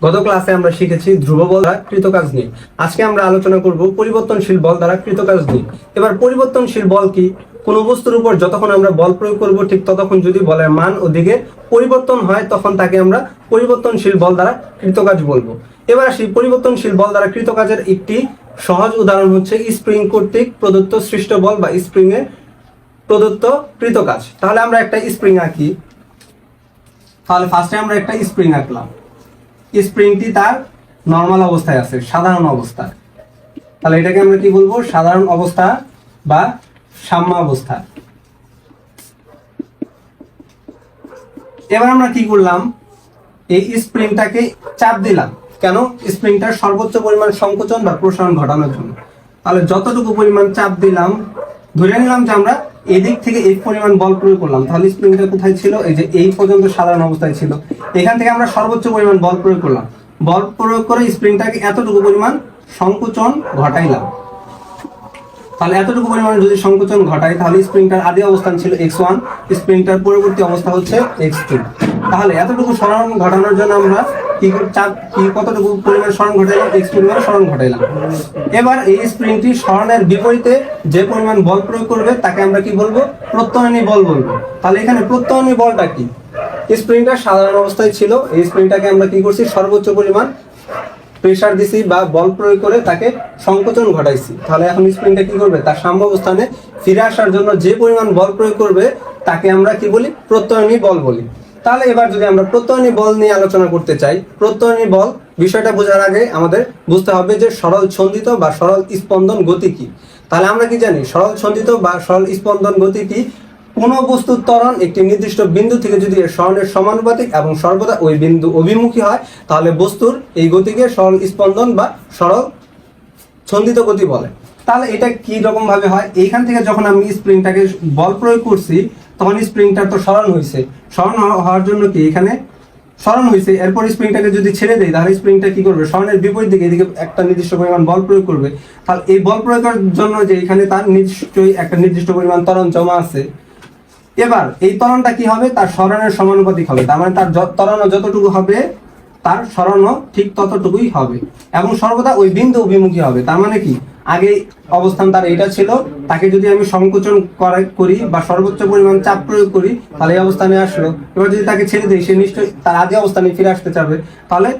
গত ক্লাসে আমরা শিখেছি ধ্রুব বল দ্বারা কৃতকাজ নিয়ে। আজকে আমরা আলোচনা করব পরিবর্তনশীল বল দ্বারা কৃতকাজ নিয়ে। এবার পরিবর্তনশীল বল কি? কোন বস্তুর উপর যতক্ষণ আমরা বল প্রয়োগ করব, ঠিক ততক্ষণ যদি বলের মান ও দিকে পরিবর্তন হয়, তখন তাকে আমরা পরিবর্তনশীল বল দ্বারা কৃতকাজ বলব। এবার আসি, পরিবর্তনশীল বল দ্বারা কৃতকাজের একটি সহজ উদাহরণ হচ্ছে স্প্রিং কর্তৃক প্রদত্ত সৃষ্ট বল বা স্প্রিং এর প্রদত্ত কৃতকাজ। তাহলে আমরা একটা স্প্রিং আঁকি। তাহলে ফার্স্টে আমরা একটা স্প্রিং আঁকলাম। স্প্রিংটি তার নর্মাল অবস্থায় আছে, সাধারণ অবস্থা। তাহলে এটাকে আমরা কি বলব? সাধারণ অবস্থা বা সাম্য অবস্থা এবার আমরা কি করলাম? এই স্প্রিংটাকে চাপ দিলাম। কেন? স্প্রিংটার সর্বোচ্চ পরিমাণ সংকোচন বা প্রসারণ ঘটানোর জন্য। তাহলে যতটুকু পরিমাণ চাপ দিলাম ধরে নিলাম যে আমরা এদিক থেকে এই পরিমাণ বল প্রয়োগ করলাম, তাহলে স্প্রিংটা কোথায় ছিল? এই যে এই পর্যন্ত সাধারণ অবস্থায় ছিল। এখান থেকে আমরা সর্বোচ্চ পরিমাণ বল প্রয়োগ করলাম। বল প্রয়োগ করে স্প্রিংটাকে এতটুকু পরিমাণ সংকোচন ঘটাইলাম। তাহলে এতটুকু পরিমাণে যদি সংকোচন ঘটায় তাহলে স্প্রিংটার আদি অবস্থান ছিল এক্স ওয়ান স্প্রিংটার পরবর্তী অবস্থা হচ্ছে এক্স টু তাহলে এতটুকু স্মরণ ঘটানোর জন্য আমরা কি কি কতটুকু পরিমাণ স্মরণ ঘটাইলাম এক্স পরিমাণ স্মরণ ঘটাইলাম। এবার এই স্প্রিংটি স্মরণের বিপরীতে যে পরিমাণ বল প্রয়োগ করবে, তাকে আমরা কি বলব? প্রত্যয়নী বল বলব। তাহলে এখানে প্রত্যয়নী বলটা কি? স্প্রিংটা সাধারণ অবস্থায় ছিল। এই স্প্রিংটাকে আমরা কি করছি? সর্বোচ্চ পরিমাণ প্রেসার দিছি বা বল প্রয়োগ করে তাকে সংকোচন ঘটাইছি। তাহলে এখন স্প্রিংটা কি করবে? তার সাম্য অবস্থানে ফিরে আসার জন্য যে পরিমাণ বল প্রয়োগ করবে, তাকে আমরা কি বলি? প্রত্যয়নী বল বলি। তাহলে এবার যদি আমরা প্রত্যয়নী বল নিয়ে আলোচনা করতে চাই, প্রত্যয়নী বল বিষয়টা বোঝার আগে আমাদের বুঝতে হবে যে সরল ছন্দিত বা সরল স্পন্দন গতি কি। তাহলে আমরা কি জানি, সরল ছন্দিত বা সরল স্পন্দন গতি কি? কোনো বস্তুর ত্বরণ একটি নির্দিষ্ট বিন্দু থেকে যদি এর স্মরণের সমানুপাতিক এবং সর্বদা ওই বিন্দু অভিমুখী হয়, তাহলে বস্তুর এই গতিকে সরল স্পন্দন বা সরল ছন্দিত গতি বলে। তাহলে এটা কি রকম ভাবে হয়? এইখান থেকে যখন আমি স্প্রিংটাকে বল প্রয়োগ করছি তখন স্প্রিংটা তো সরণ হয়েছে। সরণ হওয়া- হওয়ার জন্য কি এখানে সরণ হয়েছে? এরপর স্প্রিংটাকে যদি ছেড়ে দেয়, তাহলে স্প্রিংটা কি করবে? সরণের বিপরীত দিকে, এদিকে একটা নির্দিষ্ট পরিমাণ বল প্রয়োগ করবে। তাহলে এই বল প্রয়োগের জন্য যে এখানে তার নিশ্চয়ই একটা নির্দিষ্ট পরিমাণ তরণ জমা আছে। এবার এই তরণটা কি হবে? তার স্মরণের সমানুপাতিক হবে। তার মানে তার ত্বরণও যতটুকু হবে, তার স্মরণও ঠিক ততটুকুই হবে। এবং সর্বদা ওই বিন্দু অভিমুখী হবে। তার মানে কি? আগে অবস্থান তার এটা ছিল। তাকে যদি আমি সংকোচন করি বা সর্বোচ্চ পরিমাণ চাপ প্রয়োগ করি, তাহলে এই অবস্থানে আসলো। এবার যদি তাকে ছেড়ে দিই, সে নিশ্চয়ই তার আদি অবস্থানে ফিরে আসতে চাবে। তাহলে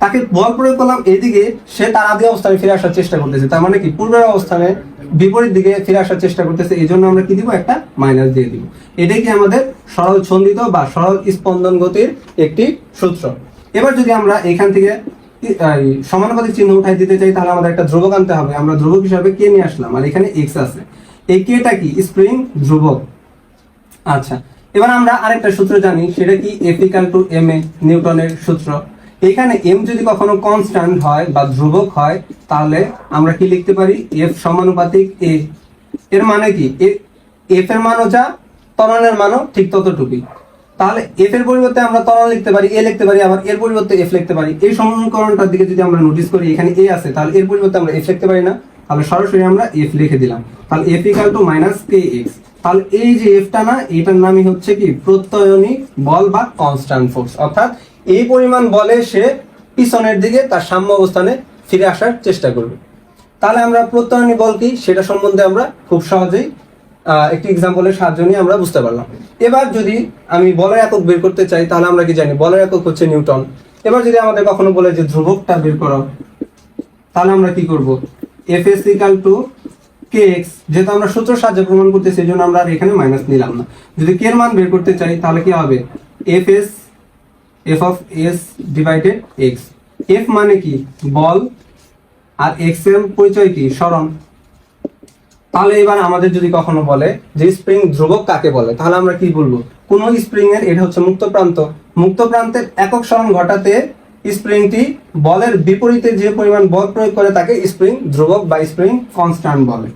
তাকে বল প্রয়োগ করলাম এদিকে সে তার আদি অবস্থানে ফিরে আসার চেষ্টা করতেছে। তার মানে কি? পূর্বের অবস্থানে বিপরীত দিকে ফিরে আসার চেষ্টা করতেছে। এই জন্য আমরা কি দিব? একটা মাইনাস দিয়ে দিব। এটাই কি আমাদের সরল ছন্দিত বা সরল স্পন্দন গতির একটি সূত্র। এবার যদি আমরা এখান থেকে সমানুপাতিক চিহ্ন উঠাই দিতে চাই, তাহলে আমাদের একটা ধ্রুবক আনতে হবে। আমরা ধ্রুবক হিসাবে কে নিয়ে আসলাম? আর এখানে এক্স আছে। এই কেটা কি? স্প্রিং ধ্রুবক। আচ্ছা এবার আমরা আরেকটা সূত্র জানি, সেটা কি? F equal to M A নিউটনের সূত্র। এখানে এম যদি কখনো কনস্ট্যান্ট হয় বা ধ্রুবক হয়, তাহলে আমরা কি লিখতে পারি? এফ সমানুপাতিক এ এর মানে কি? এফ এর মানও যা, ত্বরণের মানও ঠিক ততটুকুই। তাহলে এফ এর পরিবর্তে আমরা ত্বরণ লিখতে পারি এ লিখতে পারি, আবার এর পরিবর্তে এফ লিখতে পারি। এই সমীকরণটার দিকে যদি আমরা নোটিস করি, এখানে এ আছে, তাহলে এর পরিবর্তে আমরা এফ লিখতে পারি না। তাহলে সরাসরি আমরা এফ লিখে দিলাম। তাহলে F equal to minus K X তাহলে এই যে এফটা না, এটার নামই হচ্ছে কি? প্রত্যয়নী বল বা কনস্ট্যান্ট ফোর্স অর্থাৎ এই পরিমাণ বলে সে পিছনের দিকে তার সাম্য অবস্থানে ফিরে আসার চেষ্টা করবে। তাহলে আমরা প্রত্যয়নী বল কি? সেটা সম্বন্ধে আমরা খুব সহজেই একটি এক্সাম্পলের সাহায্য নিয়ে আমরা বুঝতে পারলাম। এবার যদি আমি বলের একক বের করতে চাই, তাহলে আমরা কি জানি? বলের একক হচ্ছে নিউটন। এবার যদি আমাদের কখনো বলে যে ধ্রুবকটা বের করো, তাহলে আমরা কি করব? F S equal to K X যেহেতু আমরা সূত্র সাহায্যে প্রমাণ করতে সেই জন্য আমরা আর এখানে মাইনাস নিলাম না। যদি কে এর মান বের করতে চাই, তাহলে কি হবে? F S F of S divided X F মানে কি? বল। আর এক্সের পরিচয় কি? স্মরণ। তাহলে এবার আমাদের যদি কখনো বলে যে স্প্রিং ধ্রুবক কাকে বলে, তাহলে আমরা কি বলব? কোন স্প্রিং এর এটা হচ্ছে মুক্ত প্রান্ত। মুক্ত প্রান্তের একক স্মরণ ঘটাতে স্প্রিংটি বলের বিপরীতে যে পরিমাণ বল প্রয়োগ করে তাকে স্প্রিং ধ্রুবক বা স্প্রিং কনস্ট্যান্ট বলে।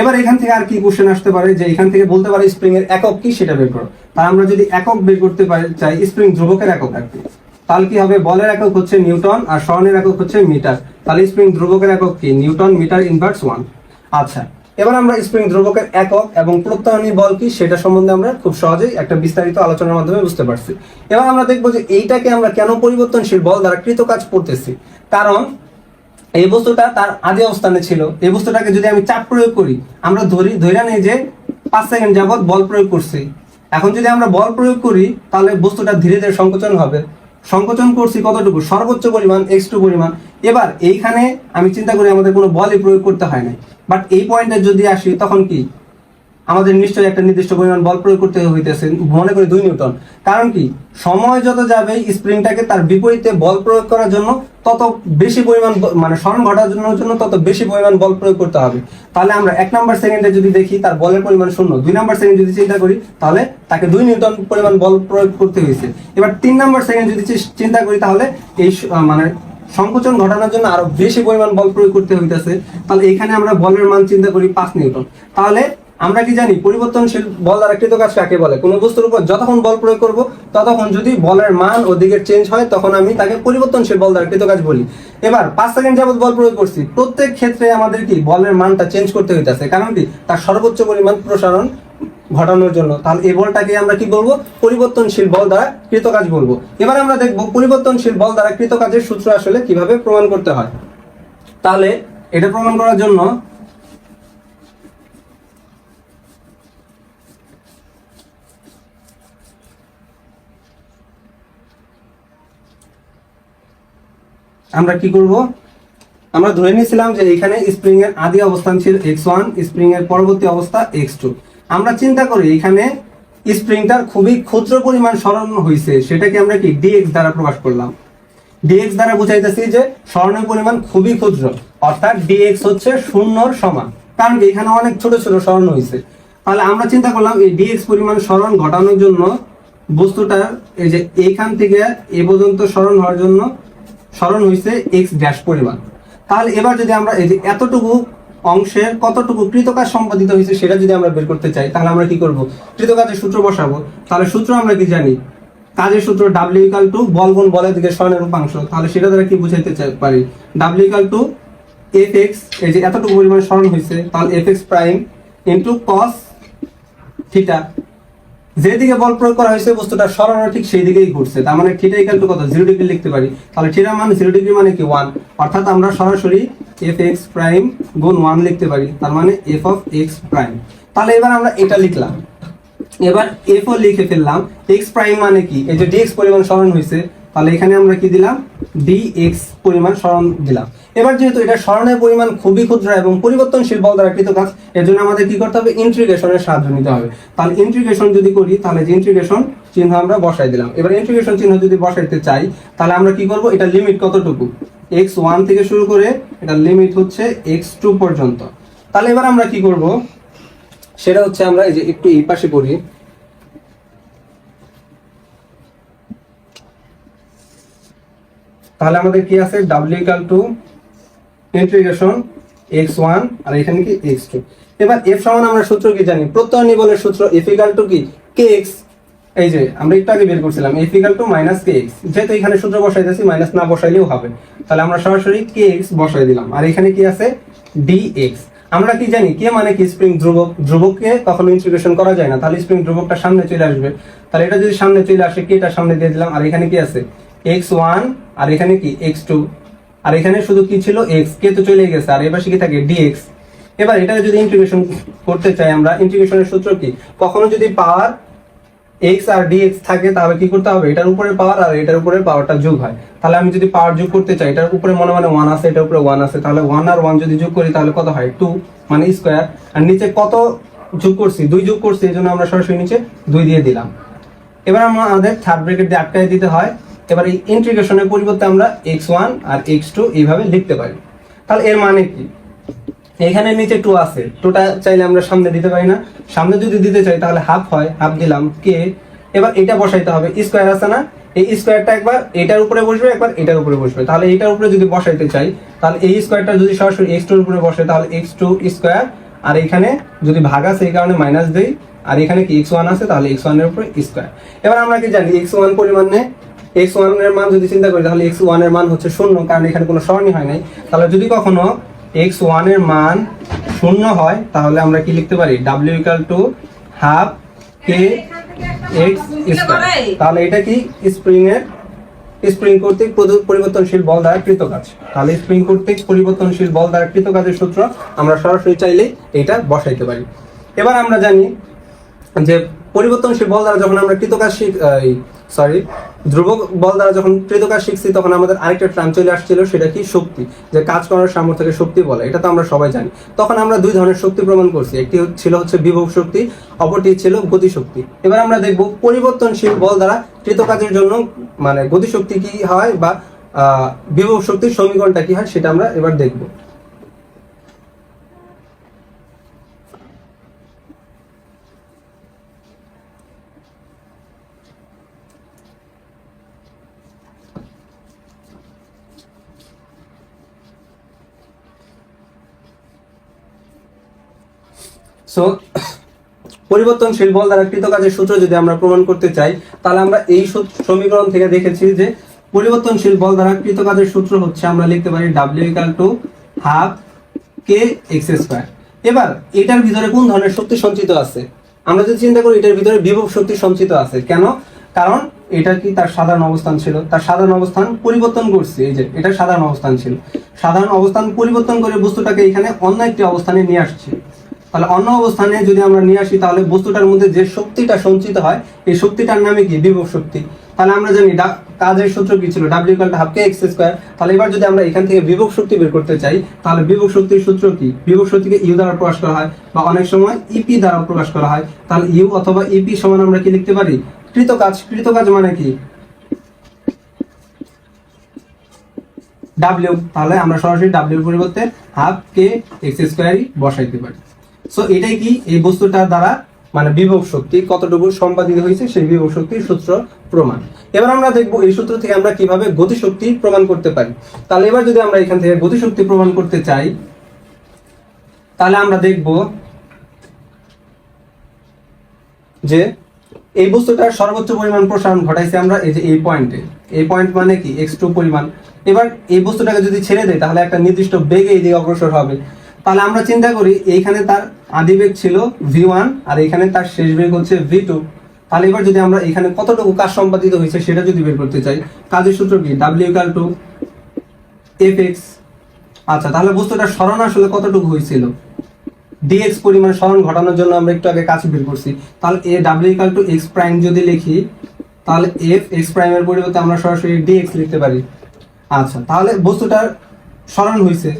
এবার এখান থেকে আর কি কোশ্চেন আসতে পারে? যে এখান থেকে বলতে পারে স্প্রিং এর একক কি, সেটা বের করো। তাহলে আমরা যদি একক বের করতে পারি, চাই স্প্রিং ধ্রুবকের একক আর কি তাহলে কি হবে? বলের একক হচ্ছে নিউটন আর স্মরণের একক হচ্ছে মিটার। তাহলে স্প্রিং ধ্রুবকের একক কি? Newton metre inverse one. আচ্ছা এবার আমরা স্প্রিং ধ্রুবকের একক এবং প্রত্যায়নী বল কি সেটা সম্বন্ধে আমরা খুব সহজেই একটা বিস্তারিত আলোচনার মাধ্যমে বুঝতে পারছি। এবার আমরা দেখব যে এইটাকে আমরা কেন পরিবর্তনশীল বল দ্বারা কৃত কাজ করতেছি। কারণ এই বস্তুটা তার আদি অবস্থানে ছিল। এই বস্তুটাকে যদি আমি চাপ প্রয়োগ করি, আমরা ধরি ধরে নিই যে পাঁচ সেকেন্ড যাবৎ বল প্রয়োগ করছি। এখন যদি আমরা বল প্রয়োগ করি, তাহলে বস্তুটা ধীরে ধীরে সংকোচন হবে। সংকোচন করছি কতটুকু? সর্বোচ্চ পরিমাণ এক্স টু পরিমাণ। এবার এইখানে আমি চিন্তা করি আমাদের কোনো বলই প্রয়োগ করতে হয় না বাট এই পয়েন্টে যদি আসি, তখন কি? আমাদের নিশ্চয়ই একটা নির্দিষ্ট পরিমাণ বল প্রয়োগ করতে হইতেছে, মনে করি দুই নিউটন। কারণ কি? সময় যত যাবে, স্প্রিংটাকে তার বিপরীতে বল প্রয়োগ করার জন্য তত বেশি পরিমাণ মানে স্মরণ ঘটার জন্য তত বেশি পরিমাণ বল প্রয়োগ করতে হবে। তাহলে আমরা এক নাম্বার সেকেন্ডে যদি দেখি, তার বলের পরিমাণ শূন্য। দুই নাম্বার সেকেন্ড যদি চিন্তা করি, তাহলে তাকে দুই নিউটন পরিমাণ বল প্রয়োগ করতে হয়েছে এবার তিন নাম্বার সেকেন্ড যদি চিন্তা করি, তাহলে এই মানে সংকোচন ঘটানোর জন্য আরও বেশি পরিমাণ বল প্রয়োগ করতে হইতেছে। তাহলে এখানে আমরা বলের মান চিন্তা করি পাঁচ নিউটন। তাহলে আমরা কি জানি, পরিবর্তনশীল বল দ্বারা কৃত কাজ কাকে বলে? কোন বস্তুর উপর যতক্ষণ বল প্রয়োগ করব, ততক্ষণ যদি বলের মান ও দিকের চেঞ্জ হয়, তখন আমি তাকে পরিবর্তনশীল বল দ্বারা কৃত কাজ বলি। এবার, পাঁচ সেকেন্ড যাবত বল প্রয়োগ করছি। প্রত্যেক ক্ষেত্রে আমাদের কি বলের মানটা চেঞ্জ করতে হইতেছে। কারণ কি? তার সর্বোচ্চ পরিমাণ প্রসারণ ঘটানোর জন্য। তাহলে এই বলটাকে আমরা কি বলব? পরিবর্তনশীল বল দ্বারা কৃতকাজ বলব। এবার আমরা দেখব পরিবর্তনশীল বল দ্বারা কৃতকাজের সূত্র আসলে কীভাবে প্রমাণ করতে হয়। তাহলে এটা প্রমাণ করার জন্য আমরা কি করব? আমরা ধরে নিয়েছিলাম যে এখানে স্প্রিং এর আদি অবস্থান ছিল এক্স ওয়ান স্প্রিং এর পরবর্তী অবস্থা এক্স টু আমরা চিন্তা করি, এখানে স্প্রিংটার খুবই ক্ষুদ্র পরিমাণ সরণ হয়েছে সেটাকে আমরা কি ডিএক্স দ্বারা প্রকাশ করলাম। ডিএক্স দ্বারা বুঝাইতেছি যে স্বর্ণের পরিমাণ খুবই ক্ষুদ্র, অর্থাৎ ডিএক্স হচ্ছে শূন্যর সমান, কারণ কি এখানে অনেক ছোট ছোট স্মরণ হয়েছে তাহলে আমরা চিন্তা করলাম এই ডিএক্স পরিমাণ স্মরণ ঘটানোর জন্য বস্তুটার এই যে এইখান থেকে এ পর্যন্ত স্মরণ হওয়ার জন্য স্মরণ হয়েছে এক্স ড্যাশ পরিমাণ। তাহলে এবার যদি আমরা এই যে এতটুকু অংশের কতটুকু কৃতকাজ সম্পাদিত হয়েছে সেটা যদি আমরা বের করতে চাই, তাহলে আমরা কি করব? কৃতকাজের সূত্র বসাবো। তাহলে সূত্র আমরা কি জানি? কাজের সূত্র ডাব্লিউ ইকাল টু বল গুণ বলের দিকে স্মরণের উপাংশ তাহলে সেটা দ্বারা কি বুঝাইতে পারি? W equal to F X এই যে এতটুকু পরিমাণ স্মরণ হয়েছে, তাহলে F X prime into cos theta যেদিকে বল প্রয়োগ করা হয়েছে, বস্তুটা সরানো ঠিক সেই দিকেই ঘুরছে। তার মানে থিটা ইকাল টু কত? জিরো ডিগ্রি লিখতে পারি। তাহলে থিটা মানে জিরো ডিগ্রি মানে কি? ওয়ান অর্থাৎ আমরা সরাসরি এফ এক্স প্রাইম গুণ ওয়ান লিখতে পারি, তার মানে এফ অফ এক্স প্রাইম তাহলে এবার আমরা এটা লিখলাম। এবার এফ ও লিখে ফেললাম। এক্স প্রাইম মানে কি? এই যে ডিএক্স পরিমাণ স্মরণ হয়েছে তাহলে এখানে আমরা কি দিলাম? ডি এক্স পরিমাণ স্মরণ দিলাম। এবার যেহেতু এটা স্মরণের পরিমাণ খুবই ক্ষুদ্র এবং পরিবর্তনশীল বল দ্বারা কৃত কাজ এর জন্য আমাদের কি করতে হবে? ইন্ট্রিগেশনের সাহায্য নিতে হবে। তাহলে ইন্ট্রিগেশন যদি করি, তাহলে যে ইন্টিগ্রেশন চিহ্ন আমরা বসাই দিলাম। এবার ইন্ট্রিগেশন চিহ্ন যদি বসাইতে চাই, তাহলে আমরা কি করব? এটা লিমিট কতটুকু? এক্স ওয়ান থেকে শুরু করে এটা লিমিট হচ্ছে এক্স টু পর্যন্ত। তাহলে এবার আমরা কি করব? সেটা হচ্ছে আমরা এই যে একটু এই পাশে পড়ি। তাহলে আমাদের কি আছে? W equal to integration X one আর এখানে কি এক্স টু। এবার এফ সমান আমরা সূত্র কি জানি? প্রত্যয় নিবলের সূত্র এফ ইকাল টু কি? এক্স এই যে, আমরা একটু আগে বের করছিলাম, এফ ইকাল টু মাইনাস যেহেতু এখানে সূত্র বসাইতেছি, মাইনাস না বসাইলেও হবে। তাহলে আমরা সরাসরি এক্স বসাই দিলাম। আর এখানে কি আছে? এক্স আমরা কি জানি? কে মানে কি? স্প্রিং ধ্রুবক। ধ্রুবককে কখনো ইন্টিগ্রেশন করা যায় না। তাহলে স্প্রিং ধ্রুবকটা সামনে চলে আসবে। তাহলে এটা যদি সামনে চলে আসে, কেটা সামনে দিয়ে দিলাম। আর এখানে কি আছে? X one. আর এখানে কি? X two. আর এখানে শুধু কি ছিল? এক্স কে তো চলে গেছে। আর এবার কি থাকে? ডিএক্স এবার এটা যদি ইন্টিগ্রেশন করতে চাই আমরা ইন্টিগ্রেশনের সূত্র কি? কখনো যদি পাওয়ার এক্স আর ডিএক্স থাকে, তাহলে কি করতে হবে? এটার উপরে পাওয়ার আর এটার উপরে পাওয়ারটা যোগ হয়। তাহলে আমি যদি পাওয়ার যোগ করতে চাই, এটার উপরে মনে মানে ওয়ান আছে, এটার উপরে ওয়ান আছে, তাহলে ওয়ান আর ওয়ান যদি যোগ করি, তাহলে কত হয়? টু মানে স্কোয়ার আর নিচে কত যোগ করছি? দুই যোগ করছি, এই জন্য আমরা সরাসরি নিচে দুই দিয়ে দিলাম। এবার আমাদের থার্ড ব্রেকেট দিয়ে আটকায় দিতে হয়। এবার এই ইন্টিগ্রেশনের পরিবর্তে আমরা এক্স ওয়ান আর এক্স টু এইভাবে লিখতে পারি। তাহলে এর মানে কি? এখানে নিচে টু আছে। টুটা চাইলে আমরা সামনে দিতে পারি না। সামনে যদি দিতে চাই, তাহলে হাফ হয়। হাফ দিলাম কে এবার এটা বসাইতে হবে। স্কোয়ার আছে না? এই স্কোয়ারটা একবার এটার উপরে বসবে, একবার এটার উপরে বসবে। তাহলে এটার উপরে যদি বসাইতে চাই, তাহলে এই স্কোয়ারটা যদি সরাসরি এক্স টুর উপরে বসে, তাহলে এক্স টু স্কোয়ার আর এখানে যদি ভাগ আছে, এই কারণে মাইনাস দেই। আর এখানে কি এক্স ওয়ান আছে? তাহলে এক্স ওয়ানের উপরে স্কোয়ার এবার আমরা কি জানি? এক্স ওয়ান পরিমাণে এক্স ওয়ানের মান যদি চিন্তা করি, তাহলে এক্স ওয়ানের মান হচ্ছে শূন্য, কারণ এখানে কোনো স্মরণই হয় নাই। তাহলে যদি কখনো এক্স ওয়ানের মান শূন্য হয়, তাহলে আমরা কি লিখতে পারি? W equal to half K X square তাহলে এটা কি? স্প্রিং এর স্প্রিং কর্তৃক পরিবর্তনশীল বল দ্বারা কৃত কাজ। তাহলে স্প্রিং কর্তৃক পরিবর্তনশীল বল দ্বারা কৃত কাজের সূত্র আমরা সরাসরি চাইলেই এটা বসাইতে পারি। এবার আমরা জানি যে পরিবর্তনশীল বল দ্বারা যখন আমরা কৃতকাজ শিখ সরি ধ্রুবক বল দ্বারা যখন কৃতকাজ শিখছি, তখন আমাদের আরেকটা টার্ম চলে আসছিল, সেটা কি? শক্তি। যে কাজ করার সামর্থ্যকে শক্তি বলে, এটা তো আমরা সবাই জানি। তখন আমরা দুই ধরনের শক্তি প্রমাণ করছি। একটি ছিল হচ্ছে বিভব শক্তি, অপরটি ছিল গতিশক্তি এবার আমরা দেখব পরিবর্তনশীল বল দ্বারা কৃতকাজের জন্য মানে গতিশক্তি কি হয় বা বিভব শক্তির সমীকরণটা কি হয়, সেটা আমরা এবার দেখব। সো পরিবর্তনশীল বল দ্বারা কৃত কাজের সূত্র যদি আমরা প্রমাণ করতে চাই, তাহলে আমরা এই সমীকরণ থেকে দেখেছি যে পরিবর্তনশীল বল দ্বারা কৃত কাজের সূত্র হচ্ছে আমরা লিখতে পারি W equal to half K X square এবার, এটার ভিতরে কোন ধরনের শক্তি সঞ্চিত আছে? আমরা যদি চিন্তা করি, এটার ভিতরে বিভব শক্তি সঞ্চিত আছে। কেন? কারণ এটা কি তার সাধারণ অবস্থান ছিল? তার সাধারণ অবস্থান পরিবর্তন করছে। এই যে, এটা সাধারণ অবস্থান ছিল। সাধারণ অবস্থান পরিবর্তন করে বস্তুটাকে এখানে অন্য একটি অবস্থানে নিয়ে আসছে। তাহলে অন্য অবস্থানে যদি আমরা নিয়ে আসি, তাহলে বস্তুটার মধ্যে যে শক্তিটা সঞ্চিত হয়, এই শক্তিটার নামে কি? বিভব শক্তি। তাহলে আমরা জানি কাজের সূত্র কি ছিল? W equal half K X square তাহলে এবার যদি আমরা এখান থেকে বিভব শক্তি বের করতে চাই, তাহলে বিভব শক্তির সূত্র কি? বিভব শক্তিকে ইউ দ্বারা প্রকাশ করা হয় বা অনেক সময় ইপি দ্বারা প্রকাশ করা হয়। তাহলে ইউ অথবা ইপি সমান আমরা কি লিখতে পারি? কৃত কাজ কৃত কাজ মানে কি? ডাব্লিউ তাহলে আমরা সরাসরি ডাব্লিউর পরিবর্তে হাফ কে এক্স স্কোয়ারই বসাইতে পারি। সো এটাই কি? এই বস্তুটার দ্বারা মানে বিভব শক্তি কতটুকু সম্পাদিত হয়েছে সেই বিভব শক্তির সূত্র প্রমাণ। এবার আমরা দেখব এই সূত্র থেকে আমরা কীভাবে গতিশক্তি প্রমাণ করতে পারি। তাহলে এবার যদি আমরা এখান থেকে গতিশক্তি প্রমাণ করতে চাই, তাহলে আমরা দেখব যে এই বস্তুটার সর্বোচ্চ পরিমাণ প্রসারণ ঘটাইছে আমরা এই যে এই পয়েন্টে। এই পয়েন্ট মানে কি? এক্স টু পরিমাণ। এবার এই বস্তুটাকে যদি ছেড়ে দেয়, তাহলে একটা নির্দিষ্ট বেগে এই দিকে অগ্রসর হবে। তাহলে আমরা চিন্তা করি, এইখানে তার আদি বেগ ছিল ভি ওয়ান আর এখানে তার শেষ বেগ হচ্ছে ভি টু তাহলে এবার যদি আমরা এখানে কতটুকু কাজ সম্পাদিত হয়েছে সেটা যদি বের করতে চাই, কাজের সূত্র কি? W equal to F X আচ্ছা তাহলে বস্তুটার স্মরণ আসলে কতটুকু হয়েছিল? ডিএক্স পরিমাণ স্মরণ ঘটানোর জন্য আমরা একটু আগে কাজ বের করছি। তাহলে এ W equal to X prime যদি লিখি, তাহলে এফ এক্স প্রাইমের পরিবর্তে আমরা সরাসরি ডিএক্স লিখতে পারি। আচ্ছা তাহলে বস্তুটার স্মরণ হয়েছে।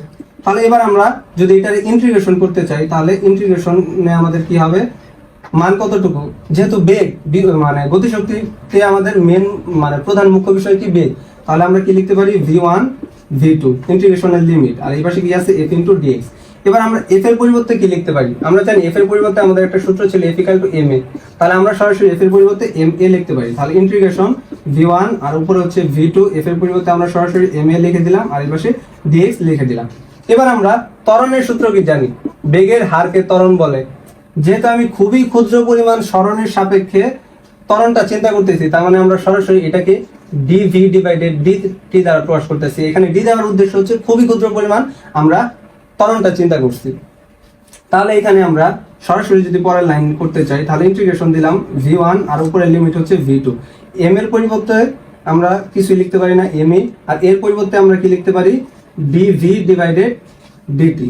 তাহলে এবার আমরা যদি এটার ইন্টিগ্রেশন করতে চাই, তাহলে ইন্টিগ্রেশনে আমাদের কি হবে? মান কতটুকু? যেহেতু বেগ মানে গতিশক্তিতে আমাদের মেন মানে প্রধান মুখ্য বিষয় কি বেগ? তাহলে আমরা কি লিখতে পারি? ভি ওয়ান ভি টু ইন্টিগ্রেশনের লিমিট আর এই পাশে কি আছে? এফ ইন্টু ডিএক্স এবার আমরা এফ এর পরিবর্তে কি লিখতে পারি? আমরা জানি এফ এর পরিবর্তে আমাদের একটা সূত্র ছিল F equal to M A তাহলে আমরা সরাসরি এফ এর পরিবর্তে এম এ লিখতে পারি। তাহলে ইন্টিগ্রেশন ভি ওয়ান আর উপরে হচ্ছে ভি টু এফ এর পরিবর্তে আমরা সরাসরি এম এ লিখে দিলাম, আর এই পাশে ডিএক্স লিখে দিলাম। এবার আমরা ত্বরণের সূত্র কি জানি? বেগের হারকে ত্বরণ বলে। যেহেতু আমি খুবই ক্ষুদ্র পরিমাণ স্মরণের সাপেক্ষে ত্বরণটা চিন্তা করতেছি, তার মানে আমরা সরাসরি এটাকে D V divided D T দ্বারা প্রকাশ করতেছি। এখানে ডি দেওয়ার উদ্দেশ্য হচ্ছে খুবই ক্ষুদ্র পরিমাণ আমরা ত্বরণটা চিন্তা করছি। তাহলে এখানে আমরা সরাসরি যদি পরের লাইন করতে চাই, তাহলে ইন্টিগ্রেশন দিলাম ভি ওয়ান আর উপরের লিমিট হচ্ছে ভি টু এম এর পরিবর্তে আমরা কিছু লিখতে পারি না এম এ আর এর পরিবর্তে আমরা কি লিখতে পারি? ডি ভি ডিভাইডেড ডিটি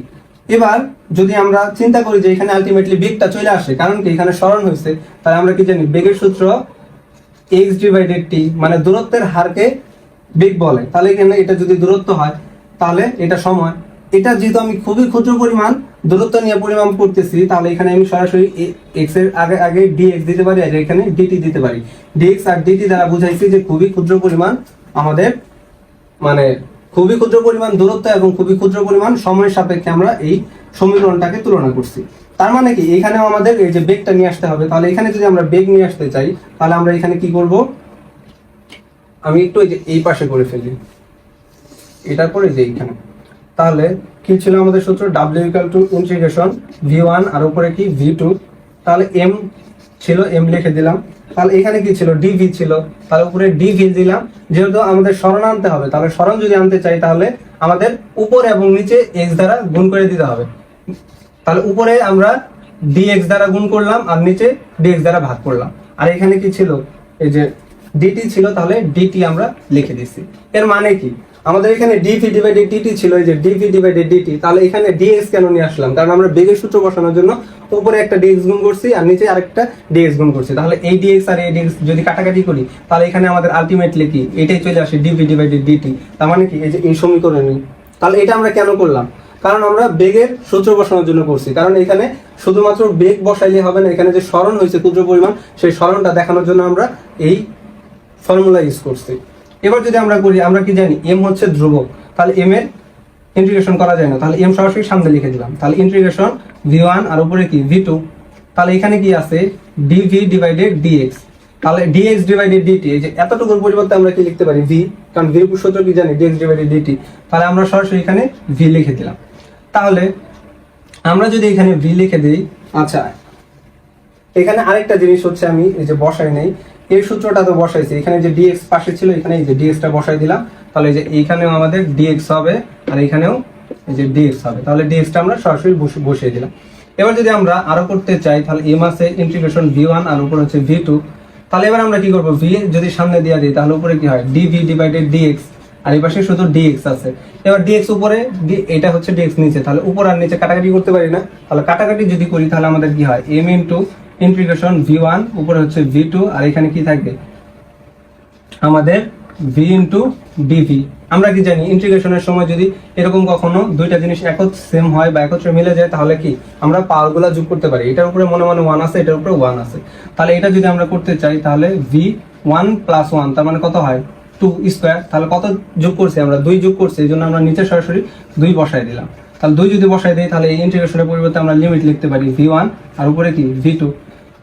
এবার যদি আমরা চিন্তা করি যে এখানে আলটিমেটলি বেগটা চলে আসে, কারণ কি? এখানে স্মরণ হয়েছে। তাহলে আমরা কি জানি? বেগের সূত্র এক্স ডিভাইডেড টি মানে দূরত্বের হারকে বেগ বলে। তাহলে এখানে এটা যদি দূরত্ব হয়, তাহলে এটা সময়। এটা যেহেতু আমি খুবই ক্ষুদ্র পরিমাণ দূরত্ব নিয়ে পরিমাপ করতেছি, তাহলে এখানে আমি সরাসরি এক্সের আগে আগে ডিএক্স দিতে পারি আর এখানে ডিটি দিতে পারি। ডিএক্স আর ডিটি দ্বারা বুঝাইছি যে খুবই ক্ষুদ্র পরিমাণ আমাদের মানে খুবই ক্ষুদ্র পরিমাণ দূরত্ব এবং খুবই ক্ষুদ্র পরিমাণ সময়ের সাপেক্ষে আমরা এই সমীকরণটাকে তুলনা করছি। তার মানে কি? এখানেও আমাদের এই যে বেগটা নিয়ে আসতে হবে, তাহলে এখানে যদি আমরা বেগ নিয়ে আসতে চাই, তাহলে আমরা এখানে কি করব? আমি একটু এই যে এই পাশে করে ফেলি। এটার পরে যে এইখানে। তাহলে কি ছিল আমাদের সূত্র? W equal to integration V one আর উপরে কি? ভি টু তাহলে এম ছিল এম লিখে দিলাম। তাহলে এখানে কি ছিল? ডিভি ছিল। তাহলে উপরে ডি ডিভি দিলাম। যেহেতু আমাদের স্মরণ আনতে হবে, তাহলে স্মরণ যদি আনতে চাই, তাহলে আমাদের উপর এবং নিচে এক্স দ্বারা গুণ করে দিতে হবে। তাহলে উপরে আমরা ডিএক্স দ্বারা গুণ করলাম আর নিচে ডিএক্স দ্বারা ভাগ করলাম। আর এখানে কি ছিল? এই যে ডিটি ছিল, তাহলে ডিটি আমরা লিখে দিচ্ছি এর মানে কি? আমাদের এখানে ডিভি ডিভাইডেড ডিটি ছিল এই যে ডিভি ডিভাইডেড ডিটি তাহলে এখানে ডিএক্স কেন নিয়ে আসলাম? কারণ আমরা বেগের সূত্র বসানোর জন্য উপরে একটা ডিএক্স গুণ করছি আর নিচে আরেকটা ডিএক্স গুণ করছি। তাহলে এই ডিএক্স আর এই ডিএক্স যদি কাটাকাটি করি, তাহলে এখানে আমাদের আলটিমেটলি কি? এটাই চলে আসে ডিভি ডিভাইডেড ডিটি তার মানে কি? এই যে এই সমীকরণে। তাহলে এটা আমরা কেন করলাম? কারণ আমরা বেগের সূত্র বসানোর জন্য করছি। কারণ এখানে শুধুমাত্র বেগ বসাইলে হবে না, এখানে যে স্মরণ হয়েছে ক্ষুদ্র পরিমাণ, সেই স্মরণটা দেখানোর জন্য আমরা এই ফর্মুলা ইউজ করছি। এবার যদি আমরা করি, আমরা কি জানি এম হচ্ছে ধ্রুবক, তাহলে এম এর ইন্টিগ্রেশন করা যায় না। তাহলে এম সরাসরি সামনে লিখে দিলাম। তাহলে ইন্টিগ্রেশন ভি ওয়ান আর উপরে কি? ভি টু তাহলে এখানে কি আছে? ডিভি ডিভাইডেড ডিএক্স তাহলে ডিএক্স ডিভাইডেড ডিটি এই যে এতটুকুর পরিবর্তে আমরা কি লিখতে পারি? ভি কারণ ভি সূত্র কি জানি? ডিএক্স ডিভাইডেড ডিটি তাহলে আমরা সরাসরি এখানে ভি লিখে দিলাম। তাহলে আমরা যদি এখানে ভি লিখে দিই আচ্ছা এখানে আরেকটা জিনিস হচ্ছে আমি এই যে বসাই নেই এই সূত্রটা তো বসাইছি। এখানে যে ডিএক্স পাশে ছিল এখানে যে ডিএক্সটা বসাই দিলাম। তাহলে যে এইখানেও আমাদের ডিএক্স হবে, আর এখানেও এই যে ডিএক্স হবে। তাহলে ডিএক্সটা আমরা সরাসরি বসিয়ে দিলাম। এবার যদি আমরা আরও করতে চাই, তাহলে এম আছে ইন্টিগ্রেশন ভি ওয়ান আর উপরে হচ্ছে ভি টু তাহলে এবার আমরা কি করব? ভি যদি সামনে দিয়ে দিই, তাহলে উপরে কি হয়? ডিভি ডিভাইডেড ডিএক্স আর এই পাশে শুধু ডিএক্স আছে। এবার ডিএক্স উপরে এটা হচ্ছে ডিএক্স নিচে। তাহলে উপর আর নিচে কাটাকাটি করতে পারি না। তাহলে কাটাকাটি যদি করি, তাহলে আমাদের কি হয়? M into integration V one উপরে হচ্ছে ভি টু আর এখানে কি থাকবে? আমাদের ভি ইন্টু ডিভি আমরা কি জানি, ইন্টিগ্রেশনের সময় যদি এরকম কখনো দুইটা জিনিস একত্র সেম হয় বা একত্রে মিলে যায়, তাহলে কি? আমরা পাওয়ারগুলো যোগ করতে পারি। এটার উপরে মনে মনে ওয়ান আছে, এটার উপরে ওয়ান আছে। তাহলে এটা যদি আমরা করতে চাই, তাহলে ভি ওয়ান প্লাস ওয়ান তার মানে কত হয়? টু স্কোয়ার তাহলে কত যোগ করছি আমরা? দুই যোগ করছি, এই জন্য আমরা নিচে সরাসরি দুই বসাই দিলাম। তাহলে দুই যদি বসাই দিই, তাহলে এই ইন্টিগ্রেশনের পরিবর্তে আমরা লিমিট লিখতে পারি ভি ওয়ান আর উপরে কি? ভি টু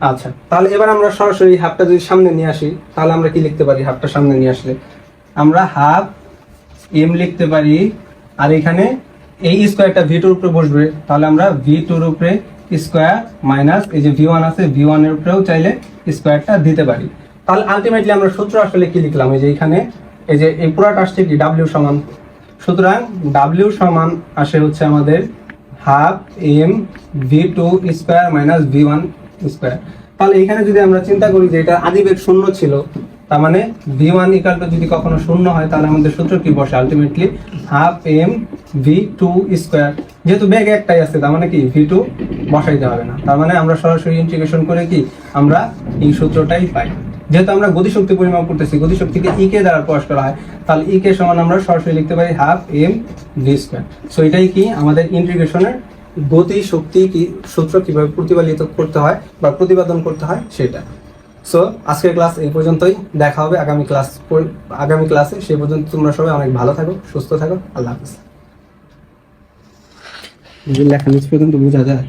আচ্ছা তাহলে এবার আমরা সরাসরি হাফটা যদি সামনে নিয়ে আসি, তাহলে আমরা কি লিখতে পারি? হাফটা সামনে নিয়ে আসলে। আমরা হাফ এম লিখতে পারি, আর এখানে এই স্কোয়ারটা ভি টুর উপরে বসবে। তাহলে আমরা ভি টুর উপরে স্কোয়ার মাইনাস এই যে ভি ওয়ান আছে ভি ওয়ানের উপরেও চাইলে স্কোয়ারটা দিতে পারি। তাহলে আলটিমেটলি আমরা সূত্র আসলে কি লিখলাম? এই যে এখানে, এই যে এই পুরাটা আসছে কি? ডাব্লিউ সমান। সুতরাং ডাব্লিউ সমান আসে হচ্ছে আমাদের half M V two square minus V one square তাহলে এখানে যদি আমরা চিন্তা করি যে এটা আদিবেগ শূন্য ছিল, তার মানে ভি ওয়ান ইকাল যদি কখনো শূন্য হয়, তাহলে আমাদের সূত্র কি বসে? Ultimately half M V two square যেহেতু বেগ একটাই আছে, তার মানে কি? ভি টু বসাইতে হবে না। তার মানে আমরা সরাসরি ইন্টিগ্রেশন করে কি? আমরা এই সূত্রটাই পাই। যেহেতু আমরা গতিশক্তি পরিমাপ করতেছি, গতিশক্তিকে ই কে দ্বারা প্রকাশ করা হয়, তাহলে ই কে সমান আমরা সরাসরি লিখতে পারি half M V square so এটাই কি? আমাদের ইন্টিগ্রেশনের গতি, শক্তি কি, সূত্র কীভাবে প্রতিপালিত করতে হয় বা প্রতিপাদন করতে হয় সেটা। সো আজকের ক্লাস এই পর্যন্তই। দেখা হবে আগামী ক্লাস আগামী ক্লাসে সেই পর্যন্ত তোমরা সবাই অনেক ভালো থাকো, সুস্থ থাকো। আল্লাহ হাফিজ। লেখা নিচ পর্যন্ত বোঝা যায়।